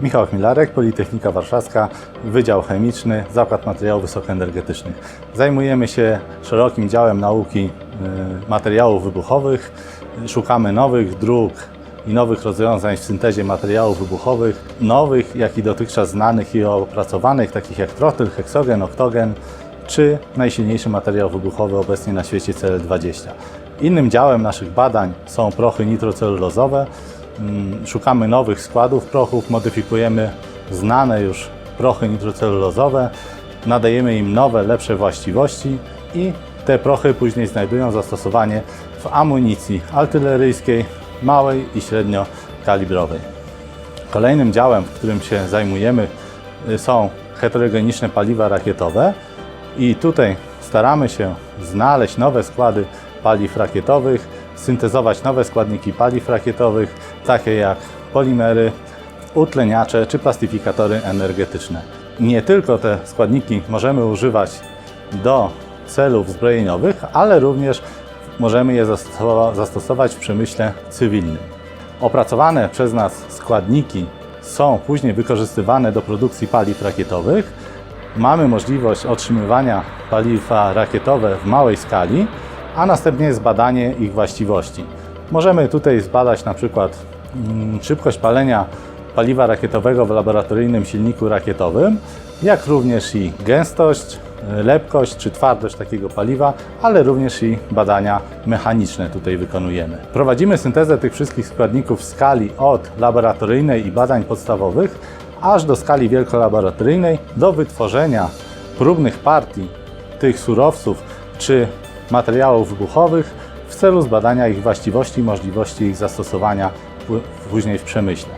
Michał Chmilarek, Politechnika Warszawska, Wydział Chemiczny, Zakład Materiałów Wysokoenergetycznych. Zajmujemy się szerokim działem nauki y, materiałów wybuchowych. Szukamy nowych dróg i nowych rozwiązań w syntezie materiałów wybuchowych, nowych, jak i dotychczas znanych i opracowanych, takich jak trotyl, heksogen, oktogen, czy najsilniejszy materiał wybuchowy obecnie na świecie CL20. Innym działem naszych badań są prochy nitrocelulozowe. Mm, Szukamy nowych składów prochów, modyfikujemy znane już prochy nitrocelulozowe, nadajemy im nowe, lepsze właściwości i te prochy później znajdują zastosowanie w amunicji artyleryjskiej, małej i średniokalibrowej. Kolejnym działem, w którym się zajmujemy, y, są heterogeniczne paliwa rakietowe i tutaj staramy się znaleźć nowe składy paliw rakietowych, syntezować nowe składniki paliw rakietowych, takie jak polimery, utleniacze czy plastyfikatory energetyczne. Nie tylko te składniki możemy używać do celów zbrojeniowych, ale również możemy je zastosowa- zastosować w przemyśle cywilnym. Opracowane przez nas składniki są później wykorzystywane do produkcji paliw rakietowych. Mamy możliwość otrzymywania paliwa rakietowe w małej skali, a następnie zbadanie ich właściwości. Możemy tutaj zbadać na przykład szybkość palenia paliwa rakietowego w laboratoryjnym silniku rakietowym, jak również i gęstość, y, lepkość czy twardość takiego paliwa, ale również i badania mechaniczne tutaj wykonujemy. Prowadzimy syntezę tych wszystkich składników w skali od laboratoryjnej i badań podstawowych, aż do skali wielkolaboratoryjnej do wytworzenia próbnych partii tych surowców czy materiałów wybuchowych w celu zbadania ich właściwości i możliwości ich zastosowania później w przemyśle.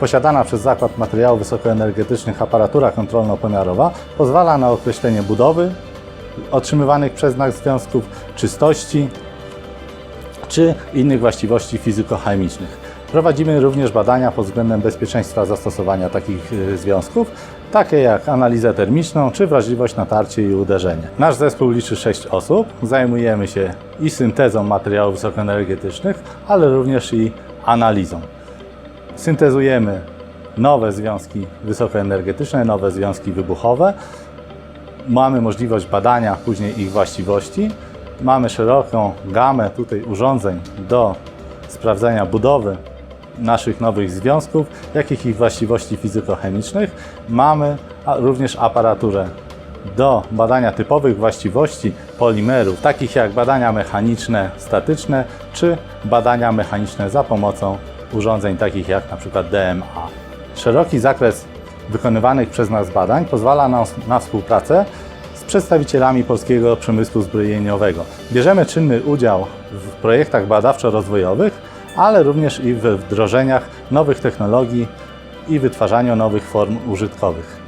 Posiadana przez Zakład Materiałów Wysokoenergetycznych aparatura kontrolno-pomiarowa pozwala na określenie budowy otrzymywanych przez nas związków, czystości czy innych właściwości fizykochemicznych. Prowadzimy również badania pod względem bezpieczeństwa zastosowania takich y, związków, takie jak analizę termiczną czy wrażliwość na tarcie i uderzenie. Nasz zespół liczy 6 osób. Zajmujemy się i syntezą materiałów wysokoenergetycznych, ale również i analizą. Syntezujemy nowe związki wysokoenergetyczne, nowe związki wybuchowe. Mamy możliwość badania później ich właściwości. Mamy szeroką gamę tutaj urządzeń do sprawdzania budowy naszych nowych związków, jak i ich właściwości fizykochemicznych. Mamy również aparaturę do badania typowych właściwości polimerów, takich jak badania mechaniczne statyczne, czy badania mechaniczne za pomocą urządzeń takich jak przykład DMA. Szeroki zakres wykonywanych przez nas badań pozwala nam na współpracę z przedstawicielami polskiego przemysłu zbrojeniowego. Bierzemy czynny udział w projektach badawczo-rozwojowych, ale również i we wdrożeniach nowych technologii i wytwarzaniu nowych form użytkowych.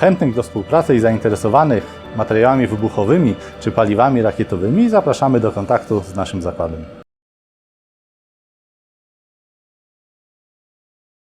Chętnych do współpracy i zainteresowanych materiałami wybuchowymi czy paliwami rakietowymi zapraszamy do kontaktu z naszym zakładem.